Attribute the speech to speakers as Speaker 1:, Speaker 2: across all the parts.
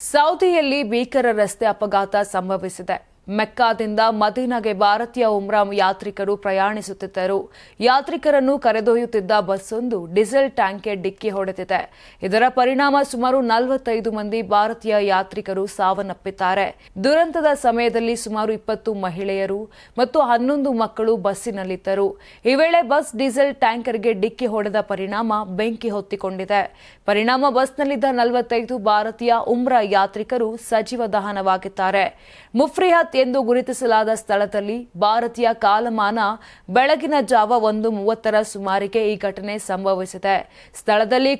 Speaker 1: ಸೌದಿಯಲ್ಲಿ ಭೀಕರ ರಸ್ತೆ ಅಪಘಾತ ಸಂಭವಿಸಿದೆ. ಮೆಕ್ಕಾದಿಂದ ಮದೀನಾಗೆ ಭಾರತೀಯ ಉಮ್ರಾ ಯಾತ್ರಿಕರು ಪ್ರಯಾಣಿಸುತ್ತಿದ್ದರು. ಯಾತ್ರಿಕರನ್ನು ಕರೆದೊಯ್ಯುತ್ತಿದ್ದ ಬಸ್ಸೊಂದು ಡೀಸೆಲ್ ಟ್ಯಾಂಕ್ಗೆ ಡಿಕ್ಕಿ ಹೊಡೆದಿದೆ. ಇದರ ಪರಿಣಾಮ ಸುಮಾರು ನಲವತ್ತೈದು ಮಂದಿ ಭಾರತೀಯ ಯಾತ್ರಿಕರು ಸಾವನ್ನಪ್ಪಿದ್ದಾರೆ. ದುರಂತದ ಸಮಯದಲ್ಲಿ ಸುಮಾರು ಇಪ್ಪತ್ತು ಮಹಿಳೆಯರು ಮತ್ತು ಹನ್ನೊಂದು ಮಕ್ಕಳು ಬಸ್ಸಿನಲ್ಲಿದ್ದರು. ಈ ವೇಳೆ ಬಸ್ ಡೀಸೆಲ್ ಟ್ಯಾಂಕರ್ಗೆ ಡಿಕ್ಕಿ ಹೊಡೆದ ಪರಿಣಾಮ ಬೆಂಕಿ ಹೊತ್ತಿಕೊಂಡಿದೆ. ಪರಿಣಾಮ ಬಸ್ನಲ್ಲಿದ್ದ ನಲವತ್ತೈದು ಭಾರತೀಯ ಉಮ್ರಾ ಯಾತ್ರಿಕರು ಸಜೀವ ದಹನವಾಗಿದ್ದಾರೆ. ಮುಫ್ರಿಹತ್ ಎಂದು ಗುರುತಿಸಲಾದ ಸ್ಥಳದಲ್ಲಿ ಭಾರತೀಯ ಕಾಲಮಾನ ಬೆಳಗಿನ ಜಾವ ಒಂದು ಮೂವತ್ತರ ಸುಮಾರಿಗೆ ಈ ಘಟನೆ ಸಂಭವಿಸಿದೆ. ಸ್ಥಳದಲ್ಲಿ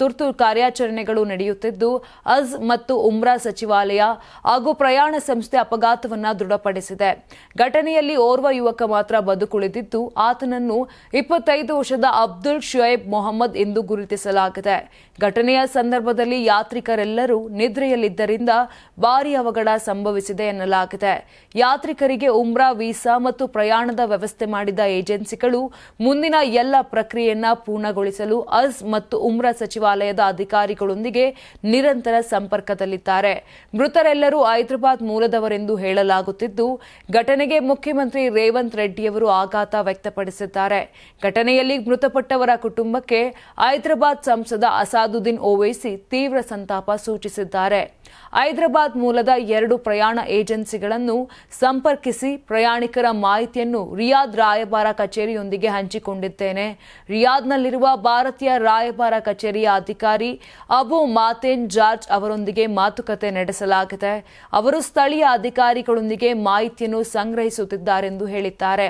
Speaker 1: ತುರ್ತು ಕಾರ್ಯಾಚರಣೆಗಳು ನಡೆಯುತ್ತಿದ್ದು, ಅಜ್ ಮತ್ತು ಉಮ್ರಾ ಸಚಿವಾಲಯ ಹಾಗೂ ಪ್ರಯಾಣ ಸಂಸ್ಥೆ ಅಪಘಾತವನ್ನು ದೃಢಪಡಿಸಿದೆ. ಘಟನೆಯಲ್ಲಿ ಓರ್ವ ಯುವಕ ಮಾತ್ರ ಬದುಕುಳಿದಿದ್ದು, ಆತನನ್ನು ಇಪ್ಪತ್ತೈದು ವರ್ಷದ ಅಬ್ದುಲ್ ಶುಯೇಬ್ ಮೊಹಮ್ಮದ್ ಎಂದು ಗುರುತಿಸಲಾಗಿದೆ. ಘಟನೆಯ ಸಂದರ್ಭದಲ್ಲಿ ಯಾತ್ರಿಕರೆಲ್ಲರೂ ನಿದ್ರೆಯಲ್ಲಿದ್ದರಿಂದ ಭಾರೀ ಅವಘಡ ಸಂಭವಿಸಿದೆ ಎನ್ನಲಾಗಿದೆ. ಯಾತ್ರಿಕರಿಗೆ ಉಮ್ರಾ, ವೀಸಾ ಮತ್ತು ಪ್ರಯಾಣದ ವ್ಯವಸ್ಥೆ ಮಾಡಿದ ಏಜೆನ್ಸಿಗಳು ಮುಂದಿನ ಎಲ್ಲ ಪ್ರಕ್ರಿಯೆಯನ್ನ ಪೂರ್ಣಗೊಳಿಸಲು ಅಜ್ ಮತ್ತು ಉಮ್ರಾ ಸಚಿವಾಲಯದ ಅಧಿಕಾರಿಗಳೊಂದಿಗೆ ನಿರಂತರ ಸಂಪರ್ಕದಲ್ಲಿದ್ದಾರೆ. ಮೃತರೆಲ್ಲರೂ ಹೈದರಾಬಾದ್ ಮೂಲದವರೆಂದು ಹೇಳಲಾಗುತ್ತಿದ್ದು, ಘಟನೆಗೆ ಮುಖ್ಯಮಂತ್ರಿ ರೇವಂತ್ ರೆಡ್ಡಿಯವರು ಆಘಾತ ವ್ಯಕ್ತಪಡಿಸಿದ್ದಾರೆ. ಘಟನೆಯಲ್ಲಿ ಮೃತಪಟ್ಟವರ ಕುಟುಂಬಕ್ಕೆ ಹೈದರಾಬಾದ್ ಸಂಸದ ಅಸಾದುದ್ದೀನ್ ಓವೈಸಿ ತೀವ್ರ ಸಂತಾಪ ಸೂಚಿಸಿದ್ದಾರೆ. ಹೈದರಾಬಾದ್ ಮೂಲದ ಎರಡು ಪ್ರಯಾಣ ಏಜೆನ್ಸಿಗಳನ್ನು ಸಂಪರ್ಕಿಸಿ ಪ್ರಯಾಣಿಕರ ಮಾಹಿತಿಯನ್ನು ರಿಯಾದ್ ರಾಯಭಾರ ಕಚೇರಿಯೊಂದಿಗೆ ಹಂಚಿಕೊಂಡಿದ್ದೇನೆ. ರಿಯಾದ್ನಲ್ಲಿರುವ ಭಾರತೀಯ ರಾಯಭಾರ ಕಚೇರಿಯ ಅಧಿಕಾರಿ ಅಬು ಮಾತೇನ್ ಜಾರ್ಜ್ ಅವರೊಂದಿಗೆ ಮಾತುಕತೆ ನಡೆಸಲಾಗಿದೆ. ಅವರು ಸ್ಥಳೀಯ ಅಧಿಕಾರಿಗಳೊಂದಿಗೆ ಮಾಹಿತಿಯನ್ನು ಸಂಗ್ರಹಿಸುತ್ತಿದ್ದಾರೆಂದು ಹೇಳಿದ್ದಾರೆ.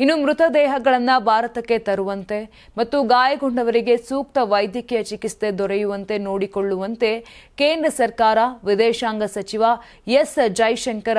Speaker 1: ಇನ್ನು ಮೃತದೇಹಗಳನ್ನು ಭಾರತಕ್ಕೆ ತರುವಂತೆ ಮತ್ತು ಗಾಯಗೊಂಡವರಿಗೆ ಸೂಕ್ತ ವೈದ್ಯಕೀಯ ಚಿಕಿತ್ಸೆ ದೊರೆಯುವಂತೆ ನೋಡಿಕೊಳ್ಳುವಂತೆ ಕೇಂದ್ರ ಸರ್ಕಾರ, ವಿದೇಶಾಂಗ ಸಚಿವ ಎಸ್. ಜೈಶಂಕರ್